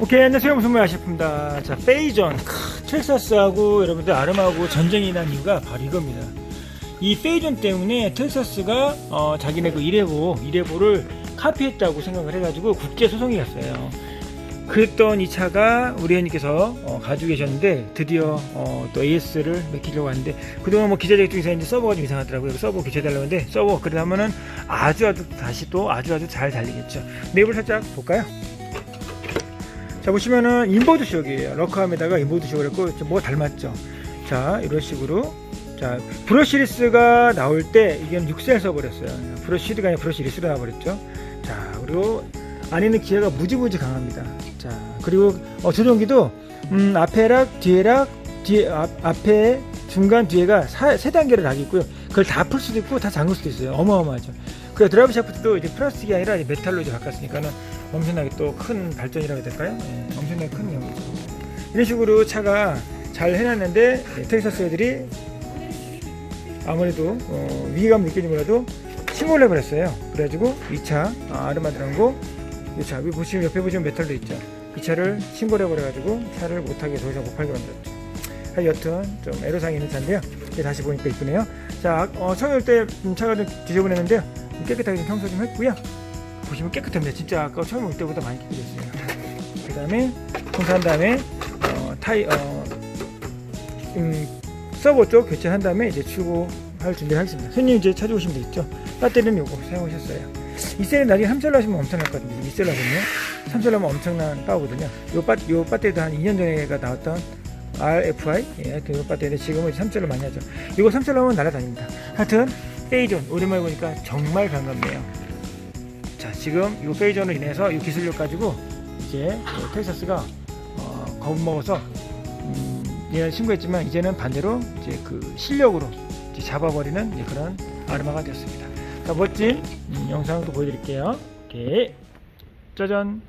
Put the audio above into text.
오케이 안녕하세요. 무슨 말 아시프입니다 자 페이전. 크, 텍사스하고 여러분들 아름하고 전쟁이 난 이유가 바로 이겁니다. 이 페이전 때문에 텍사스가 어, 자기네 그 이레보 이레보를 카피했다고 생각을 해가지고 국제 소송이 갔어요. 그랬던 이 차가 우리 회원님께서 어, 가지고 계셨는데 드디어 어, 또 AS를 맡기려고 하는데 그동안 뭐 기자 자격 중에서 이제 서버가 좀 이상하더라고요. 서버 교체해달라고 하는데 서버 그래 하면은 아주 아주 다시 또 아주 아주 잘 달리겠죠. 내부를 살짝 볼까요? 자 보시면은 인보드 쇼크예요. 러크함에다가 인보드 쇼크를 했고 뭐 닮았죠? 자 이런 식으로. 자 브러시리스가 나올 때 이게 6셀 써버렸어요. 브러시리가 아니라 브러시리스로 나와버렸죠. 자 그리고 안에는 기어가 무지무지 강합니다. 자 그리고 어, 조종기도 음, 앞에락 뒤에락 뒤에 앞, 앞에 중간 뒤에가 사, 세 단계를 다 있고요. 그걸 다 풀 수도 있고 다 잠글 수도 있어요. 어마어마하죠. 그 드라이브 샤프트도 이제 플라스틱이 아니라 메탈로 이제 바꿨으니까는 엄청나게 또 큰 발전이라고 해야 될까요? 예, 엄청나게 큰 영이죠. 이런 식으로 차가 잘 해놨는데 예, 텍사스 애들이 아무래도 어, 위기감 느끼지 몰라도 침몰을 해버렸어요. 그래가지고 이 차 아르마드랑고 이 차, 여기 보시면 옆에 보시면 메탈도 있죠. 이 차를 침몰해 버려가지고 차를 못하게 더 이상 못 팔게 만들었죠. 하, 여튼 좀 애로사항이 있는 차인데요. 다시 보니까 이쁘네요. 자, 어, 처음에 올때 차가 좀 지저분했는데요. 깨끗하게 좀 청소 좀 했고요. 보시면 깨끗합니다. 진짜 아까 처음에 올 때보다 많이 깨끗했어요. 그 다음에 청소한 다음에 어, 타이 어, 음, 서버 쪽 교체한 다음에 이제 출고할 준비를 하겠습니다. 손님 이제 찾아오시면 되겠죠. 배터리는 요거 사용하셨어요. 이 셀은 나중에 3셀로 하시면 엄청날 것 같은데 이 셀로 하면요. 3셀로 하면 엄청난 빠거든요. 요, 빠, 요 배터리도 한 2년 전에가 나왔던 RFI 예, 그 배터리인데 지금은 3셀로 많이 하죠. 이거 3셀로 하면 날아다닙니다. 하여튼 페이존 오랜만에 보니까 정말 반갑네요. 자 지금 이 페이전으로 인해서 이 기술력 가지고 이제 그 텍사스가 어, 겁먹어서 음, 얘는 신고했지만 이제는 반대로 이제 그 실력으로 이제 잡아버리는 이제 그런 아르마가 되었습니다. 자 멋진 음, 영상도 보여드릴게요. 오케이 짜잔.